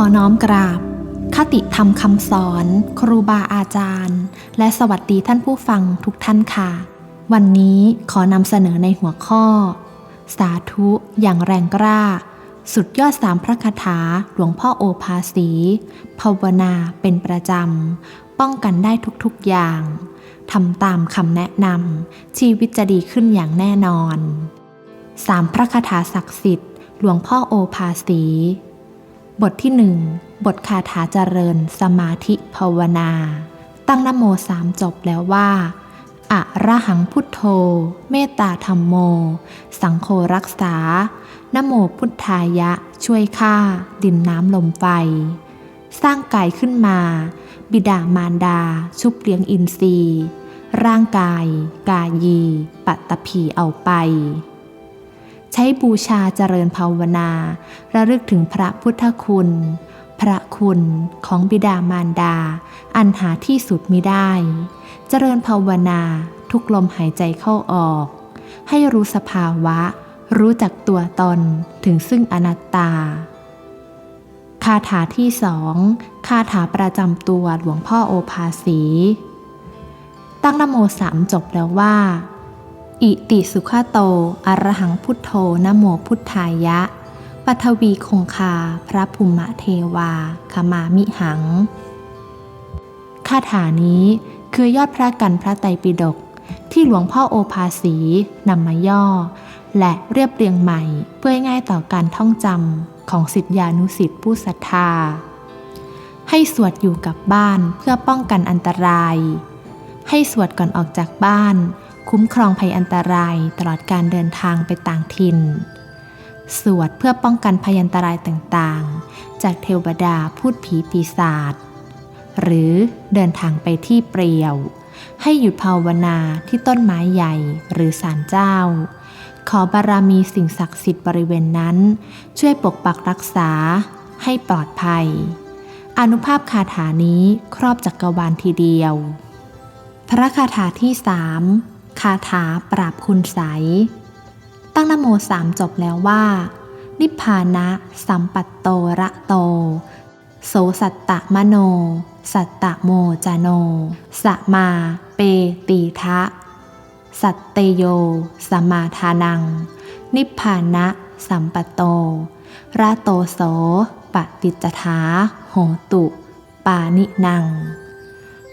อน้อมกราบ คติธรรมคำสอน ครูบาอาจารย์ และสวัสดีท่านผู้ฟังทุกท่านค่ะ วันนี้ขอนำเสนอในหัวข้อ สาธุอย่างแรงกล้า สุดยอดสามพระคาถาหลวงพ่อโอภาสี ภาวนาเป็นประจำ ป้องกันได้ทุกๆอย่างทำตามคำแนะนำชีวิตจะดีขึ้นอย่างแน่นอนสามพระคาถาศักดิ์สิทธิ์ หลวงพ่อโอภาสี บทที่หนึ่งบทคาถาเจริญสมาธิภาวนา ตั้งนโมสามจบแล้วว่าอะระหังพุทโธ เมตตาธรรมโม สังโฆรักษานโมพุทธายะ ช่วยข้า ดินน้ำลมไฟ สร้างกายขึ้นมา บิดามารดา ชุบเลี้ยงอินทรีย์ ร่างกาย กายี ปัตตภีเอาไป ใช้บูชาเจริญภาวนา ระลึกถึงพระพุทธคุณ พระคุณของบิดามารดา อันหาที่สุดมิได้ เจริญภาวนาทุกลมหายใจเข้าออก ให้รู้สภาวะ รู้จักตัวตนถึงซึ่งอนัตตา คาถาที่สองคาถาประจำตัวหลวงพ่อโอภาสี ตั้งนโมสามจบแล้วว่า อิติสุขโต อรหังพุทโธนโมพุทธายะ ปัทวีคงคา พระภูมิเทวาขมามิหัง คาถานี้คือยอดพระกันพระไตรปิฎกที่หลวงพ่อโอภาสีนำมาย่อ และเรียบเรียงใหม่เพื่อง่ายต่อการท่องจำของสิทธิานุสิทธิผู้ศรัทธา ให้สวดอยู่กับบ้านเพื่อป้องกันอันตราย ให้สวดก่อนออกจากบ้าน คุ้มครองภัยอันตรายตลอดการเดินทางไปต่างถิ่น สวดเพื่อป้องกันพยันตรายต่างๆ จากเทวดาพูดผีปีศาจ หรือเดินทางไปที่เปลี่ยว ให้หยุดภาวนาที่ต้นไม้ใหญ่หรือศาลเจ้า ขอบารมีสิ่งศักดิ์สิทธิ์บริเวณนั้น ช่วยปกปักรักษาให้ปลอดภัย อนุภาพคาถานี้ครอบจักกรวาลทีเดียว พระคาถาที่สาม คาถาปราบคุณใสยตั้งนโมสามจบแล้วว่า นิพพานะสัมปัตโตระโต โสสัตตะมโน สัตตะโมจโน สมาเปตีทะ สัตเตโย สมาทานัง นิพพานะสัมปตโตระโตโสปฏิจจถาโหตุ ปานินัง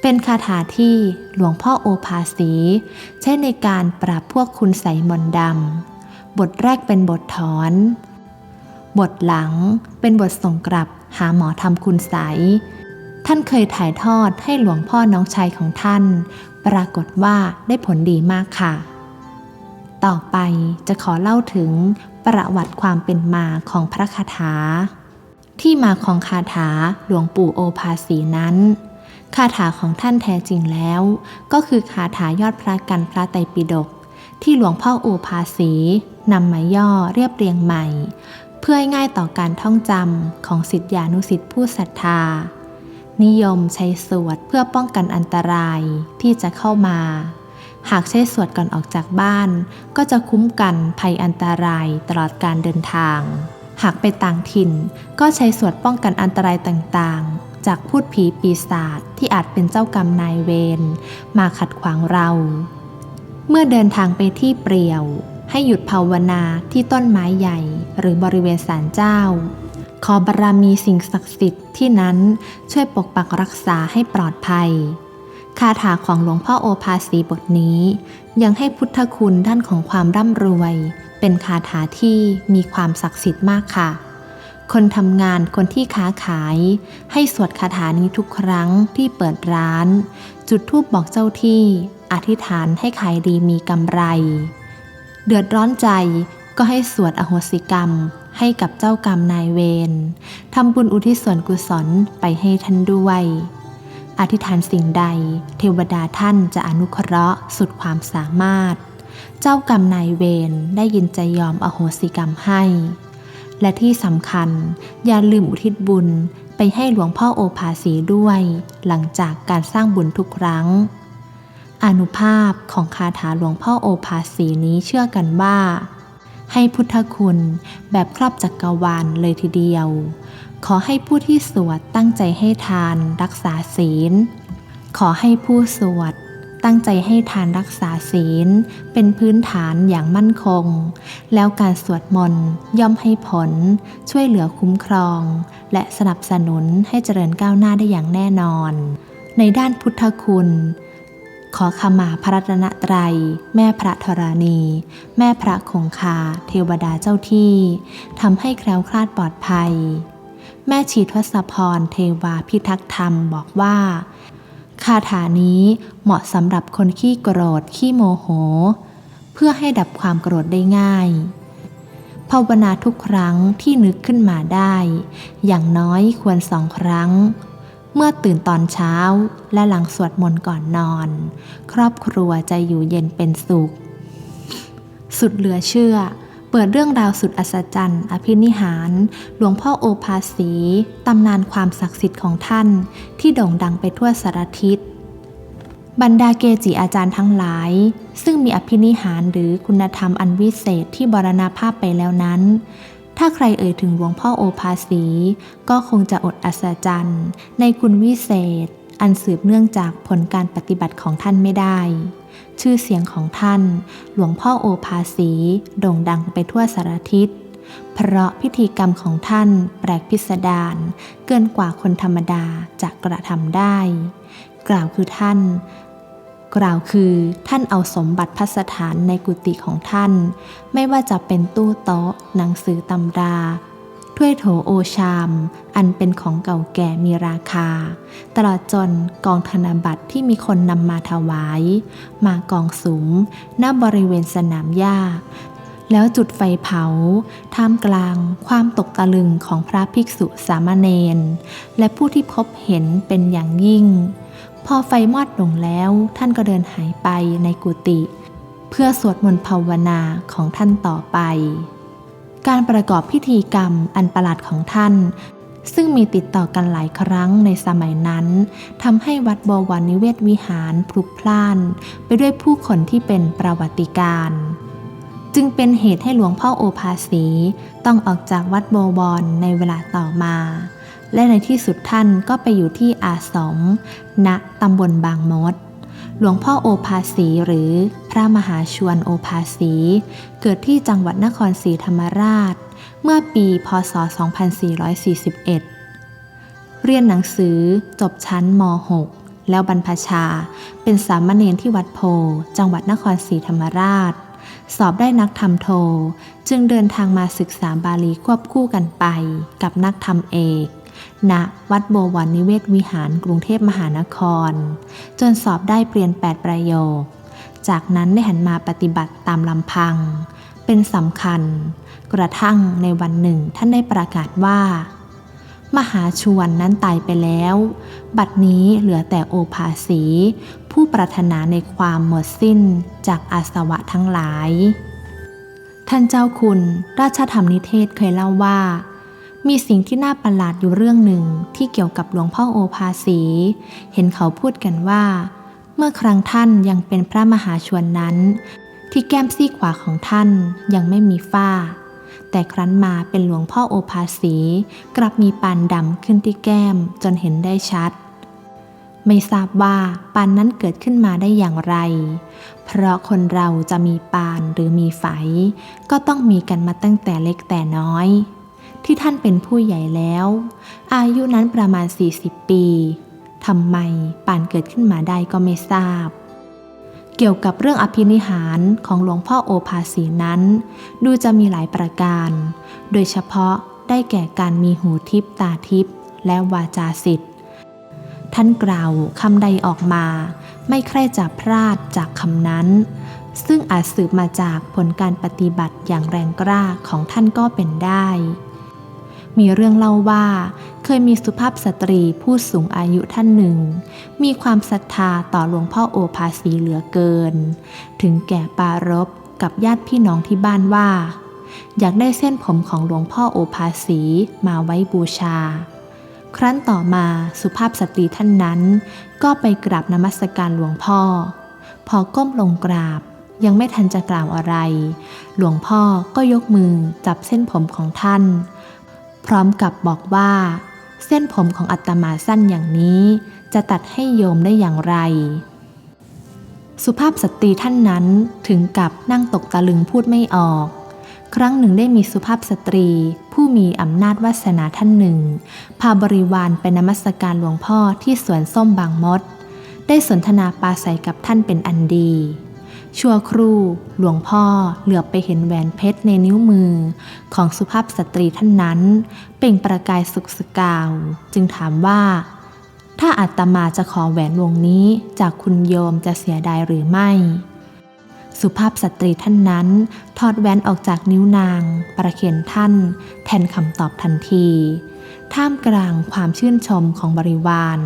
เป็นคาถาที่หลวงพ่อโอภาสี ใช้ในการปราบพวกคุณใสมนดำ บทแรกเป็นบทถอน บทหลังเป็นบทส่งกลับหาหมอทำคุณใส ท่านเคยถ่ายทอดให้หลวงพ่อน้องชายของท่าน ปรากฏว่าได้ผลดีมากค่ะ ต่อไปจะขอเล่าถึงประวัติความเป็นมาของพระคาถา ที่มาของคาถาหลวงปู่โอภาสีนั้น คาถาของท่านแท้จริงแล้ว ก็คือคาถายอดพระกันพระไตรปิฎกที่หลวงพ่อโอภาสีนำมาย่อเรียบเรียงใหม่ เพื่อให้ง่ายต่อการท่องจำของสิทธิานุสิทธิผู้ศรัทธา นิยมใช้สวดเพื่อป้องกันอันตรายที่จะเข้ามา หากใช้สวดก่อนออกจากบ้าน ก็จะคุ้มกันภัยอันตรายตลอดการเดินทาง หากไปต่างถิ่นก็ใช้สวดป้องกันอันตรายต่างๆ จากพูดผีปีศาจที่อาจเป็นเจ้ากรรมนายเวรมาขัดขวางเรา เมื่อเดินทางไปที่เปลี่ยว ให้หยุดภาวนาที่ต้นไม้ใหญ่ หรือบริเวณศาลเจ้า ขอบารมีสิ่งศักดิ์สิทธิ์ที่นั้นช่วยปกปักรักษาให้ปลอดภัย คาถาของหลวงพ่อโอภาสีบทนี้ ยังให้พุทธคุณด้านของความร่ำรวย เป็นคาถาที่มีความศักดิ์สิทธิ์มากค่ะ คนทำงานคนที่ค้าขาย ให้สวดคาถานี้ทุกครั้งที่เปิดร้าน จุดธูปบอกเจ้าที่ อธิษฐานให้ขายดีมีกำไร เดือดร้อนใจก็ให้สวดอโหสิกรรม ให้กับเจ้ากรรมนายเวรทำบุญอุทิศส่วนกุศลไปให้ท่านด้วย อธิษฐานสิ่งใด เทวดาท่านจะอนุเคราะห์สุดความสามารถ เจ้ากรรมนายเวรได้ยินใจยอมอโหสิกรรมให้ และที่สำคัญ อย่าลืมอุทิศบุญไปให้หลวงพ่อโอภาสีด้วย หลังจากการสร้างบุญทุกครั้ง อนุภาพของคาถาหลวงพ่อโอภาสีนี้เชื่อกันว่า ให้พุทธคุณแบบครอบจักกรวาลเลยทีเดียว ขอให้ผู้ที่สวดตั้งใจให้ทานรักษาศีล ขอให้ผู้สวด ตั้งใจให้ทานรักษาศีล เป็นพื้นฐานอย่างมั่นคง แล้วการสวดมนต์ย่อมให้ผล ช่วยเหลือคุ้มครอง และสนับสนุนให้เจริญก้าวหน้าได้อย่างแน่นอน ในด้านพุทธคุณขอขมาพระรัตนตรัย แม่พระธรณี แม่พระคงคา เทวดาเจ้าที่ทำให้แคล้วคลาดปลอดภัย แม่ชีทศพรเทวาพิทักษ์ธรรมบอกว่า คาถานี้เหมาะสำหรับคนขี้โกรธขี้โมโห เพื่อให้ดับความโกรธได้ง่ายภาวนาทุกครั้งที่นึกขึ้นมาได้ อย่างน้อยควรสองครั้ง เมื่อตื่นตอนเช้าและหลังสวดมนต์ก่อนนอน ครอบครัวจะอยู่เย็นเป็นสุข สุดเหลือเชื่อ เปิดเรื่องราวสุดอัศจรรย์ อภินิหาร หลวงพ่อโอภาสี ตำนานความศักดิ์สิทธิ์ของท่าน ที่โด่งดังไปทั่วสารทิศ บรรดาเกจิอาจารย์ทั้งหลาย ซึ่งมีอภินิหารหรือคุณธรรมอันวิเศษที่บรณาภาพไปแล้วนั้น ถ้าใครเอ่ยถึงหลวงพ่อโอภาสี ก็คงจะอดอัศจรรย์ ในคุณวิเศษ อันสืบเนื่องจากผลการปฏิบัติของท่านไม่ได้ ชื่อเสียงของท่าน หลวงพ่อโอภาสีโด่งดังไปทั่วสารทิศ เพราะพิธีกรรมของท่านแปลกพิสดารเกินกว่าคนธรรมดาจะกระทำได้ กล่าวคือท่าน กล่าวคือท่านเอาสมบัติพัสถานในกุฏิของท่าน ไม่ว่าจะเป็นตู้โต๊ะ หนังสือตำรา ถ้วยโถโอชาม อันเป็นของเก่าแก่มีราคา ตลอดจนกองธนบัตรที่มีคนนำมาถวาย มากองสุมณบริเวณสนามหญ้า แล้วจุดไฟเผา ท่ามกลางความตกตะลึงของพระภิกษุสามเณรและผู้ที่พบเห็นเป็นอย่างยิ่ง พอไฟมอดลงแล้วท่านก็เดินหายไปในกุฏิเพื่อสวดมนต์ภาวนาของท่านต่อไป การประกอบพิธีกรรมอันประหลาดของท่าน ซึ่งมีติดต่อกันหลายครั้งในสมัยนั้นทำให้วัดบวรนิเวศวิหารพลุกพล่าน ไปด้วยผู้คนที่เป็นประวัติการ์จึงเป็นเหตุให้หลวงพ่อโอภาสีต้องออกจากวัดบวรในเวลาต่อมา และในที่สุดท่านก็ไปอยู่ที่อาสมณตำบลบางมด หลวงพ่อโอภาสีหรือพระมหาชวนโอภาสี เกิดที่จังหวัดนครศรีธรรมราช เมื่อปีพศ 2441 เรียนหนังสือจบชั้นม .6 แล้วบรรพชา เป็นสามเณรที่วัดโพ จังหวัดนครศรีธรรมราช สอบได้นักธรรมโท จึงเดินทางมาศึกษาบาลีควบคู่กันไปกับนักธรรมเอก ณวัดโบวรนิเวศวิหารกรุงเทพมหานคร จนสอบได้เปลี่ยน 8 ประโยค จากนั้นได้หันมาปฏิบัติตามลำพัง เป็นสำคัญ กระทั่งในวันหนึ่งท่านได้ประกาศว่า มหาชวนนั้นตายไปแล้ว บัดนี้เหลือแต่โอภาสี ผู้ปรารถนาในความหมดสิ้นจากอาสวะทั้งหลาย ท่านเจ้าคุณราชธรรมนิเทศเคยเล่าว่า มีสิ่งที่น่าประหลาดอยู่เรื่องหนึ่งที่เกี่ยวกับหลวงพ่อโอภาสี เห็นเขาพูดกันว่า เมื่อครั้งท่านยังเป็นพระมหาชวนนั้น ที่แก้มซี่ขวาของท่านยังไม่มีฝ้า แต่ครั้นมาเป็นหลวงพ่อโอภาสีกลับมีปานดำขึ้นที่แก้มจนเห็นได้ชัด ไม่ทราบว่าปานนั้นเกิดขึ้นมาได้อย่างไร เพราะคนเราจะมีปานหรือมีไฝ ก็ต้องมีกันมาตั้งแต่เล็กแต่น้อย ที่ท่านเป็นผู้ใหญ่แล้ว อายุนั้นประมาณ 40 ปีทำไมป่านเกิดขึ้นมาได้ก็ไม่ทราบ เกี่ยวกับเรื่องอภินิหารของหลวงพ่อโอภาสีนั้น ดูจะมีหลายประการ โดยเฉพาะได้แก่การมีหูทิพตาทิพและวาจาสิทธิ์ท่านกล่าวคำใดออกมา ไม่ใคร่จะพลาดจากคำนั้น ซึ่งอาจสืบมาจากผลการปฏิบัติอย่างแรงกล้าของท่านก็เป็นได้ มีเรื่องเล่าว่า เคยมีสุภาพสตรีผู้สูงอายุท่านหนึ่ง มีความศรัทธาต่อหลวงพ่อโอภาสีเหลือเกิน ถึงแก่ปารบกับญาติพี่น้องที่บ้านว่า อยากได้เส้นผมของหลวงพ่อโอภาสีมาไว้บูชา ครั้นต่อมาสุภาพสตรีท่านนั้น ก็ไปกราบนมัสการหลวงพ่อ พอก้มลงกราบยังไม่ทันจะกล่าวอะไร หลวงพ่อก็ยกมือจับเส้นผมของท่าน พร้อมกับบอกว่า เส้นผมของอาตมาสั้นอย่างนี้ จะตัดให้โยมได้อย่างไร สุภาพสตรีท่านนั้นถึงกับนั่งตกตะลึงพูดไม่ออก ครั้งหนึ่งได้มีสุภาพสตรี ผู้มีอำนาจวาสนาท่านหนึ่ง พาบริวารไปนมัสการหลวงพ่อที่สวนส้มบางมด ได้สนทนาปราศัยกับท่านเป็นอันดี ชั่วครู่หลวงพ่อเหลือบไปเห็นแหวนเพชรในนิ้วมือ ของสุภาพสตรีท่านนั้น เปล่งประกายสุกสกาว จึงถามว่า ถ้าอาตมาจะขอแหวนวงนี้จากคุณโยมจะเสียดายหรือไม่ สุภาพสตรีท่านนั้น ถอดแหวนออกจากนิ้วนาง ประเคนท่าน แทนคำตอบทันที ท่ามกลางความชื่นชมของบริวาร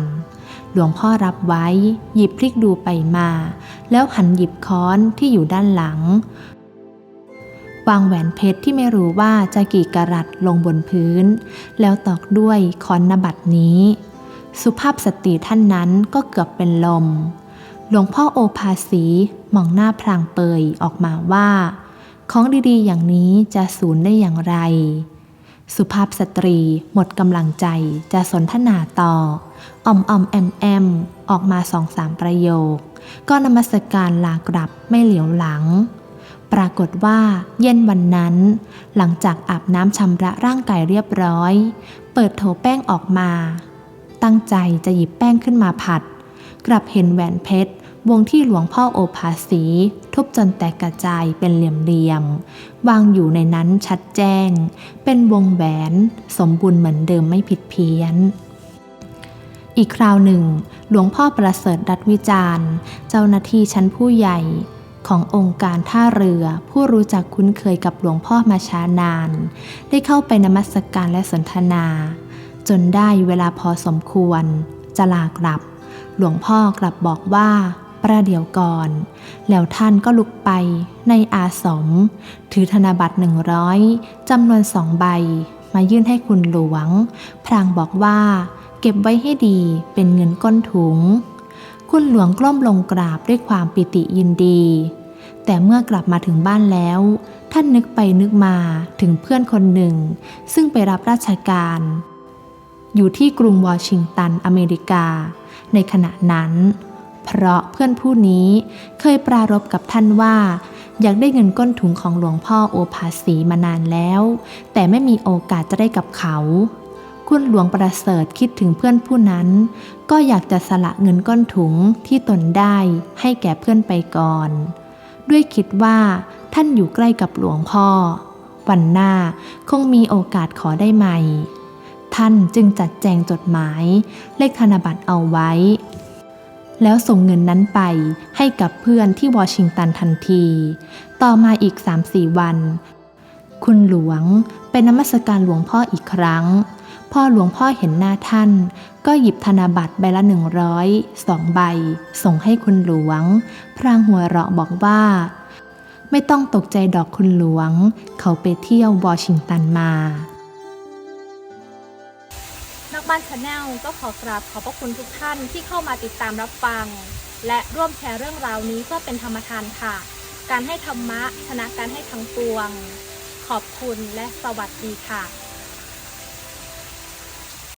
หลวงพ่อรับไว้ หยิบพลิกดูไปมา แล้วหันหยิบค้อนที่อยู่ด้านหลัง วางแหวนเพชรที่ไม่รู้ว่าจะกี่กะรัตลงบนพื้น แล้วตอกด้วยค้อนนบัตนี้ สุภาพสตรีท่านนั้นก็เกือบเป็นลม หลวงพ่อโอภาสีมองหน้าพรางเปยออกมาว่า ของดีๆอย่างนี้จะสูญได้อย่างไร สุภาพสตรีหมดกำลังใจจะสนทนาต่ออ่อมออมๆแอมแอมออกมาสองสามประโยค ก็นมัสการลากลับไม่เหลียวหลัง ปรากฏว่าเย็นวันนั้น หลังจากอาบน้ำชำระร่างกายเรียบร้อย เปิดโถแป้งออกมา ตั้งใจจะหยิบแป้งขึ้นมาผัด กลับเห็นแหวนเพชร วงที่หลวงพ่อโอภาสี ทุบจนแตกกระจายเป็นเหลี่ยมๆวางอยู่ในนั้นชัดแจ้ง เป็นวงแหวน สมบูรณ์เหมือนเดิมไม่ผิดเพี้ยน อีกคราวหนึ่ง หลวงพ่อประเสริฐรัตวิจารณ์ เจ้าหน้าที่ชั้นผู้ใหญ่ขององค์การท่าเรือผู้รู้จักคุ้นเคยกับหลวงพ่อมาช้านาน ได้เข้าไปนมัสการและสนทนา จนได้เวลาพอสมควร จะลากลับ หลวงพ่อกลับบอกว่า ประเดี๋ยวก่อน แล้วท่านก็ลุกไปในอาสม ถือธนบัตรหนึ่งร้อยจำนวนสองใบ มายื่นให้คุณหลวง พรางบอกว่า เก็บไว้ให้ดีเป็นเงินก้นถุง คุณหลวงกล้มลงกราบด้วยความปิติยินดี แต่เมื่อกลับมาถึงบ้านแล้ว ท่านนึกไปนึกมาถึงเพื่อนคนหนึ่ง ซึ่งไปรับราชการ อยู่ที่กรุงวอชิงตันอเมริกา ในขณะนั้น เพราะเพื่อนผู้นี้เคยปรารบกับท่านว่า อยากได้เงินก้นถุงของหลวงพ่อโอภาสีมานานแล้ว แต่ไม่มีโอกาสจะได้กับเขา คุณหลวงประเสริฐคิดถึงเพื่อนผู้นั้น ก็อยากจะสละเงินก้อนถุงที่ตนได้ให้แก่เพื่อนไปก่อน ด้วยคิดว่าท่านอยู่ใกล้กับหลวงพ่อ วันหน้าคงมีโอกาสขอได้ใหม่ ท่านจึงจัดแจงจดหมาย เลขธนบัตรเอาไว้ แล้วส่งเงินนั้นไปให้กับเพื่อนที่วอชิงตันทันที ต่อมาอีก 3-4 วัน คุณหลวงไปนมัสการหลวงพ่ออีกครั้ง พ่อหลวงพ่อเห็นหน้าท่าน ก็หยิบธนบัตรใบละหนึ่งร้อยสองใบ ส่งให้คุณหลวง พรางหัวเราะบอกว่า ไม่ต้องตกใจดอกคุณหลวง เขาไปเที่ยววอชิงตันมา บ้านชาแนลก็ขอกราบขอบพระคุณทุกท่านที่เข้ามาติดตามรับฟัง และร่วมแชร์เรื่องราวนี้เพื่อเป็นธรรมทานค่ะ การให้ธรรมะชนะการให้ทั้งปวง ขอบคุณและสวัสดีค่ะ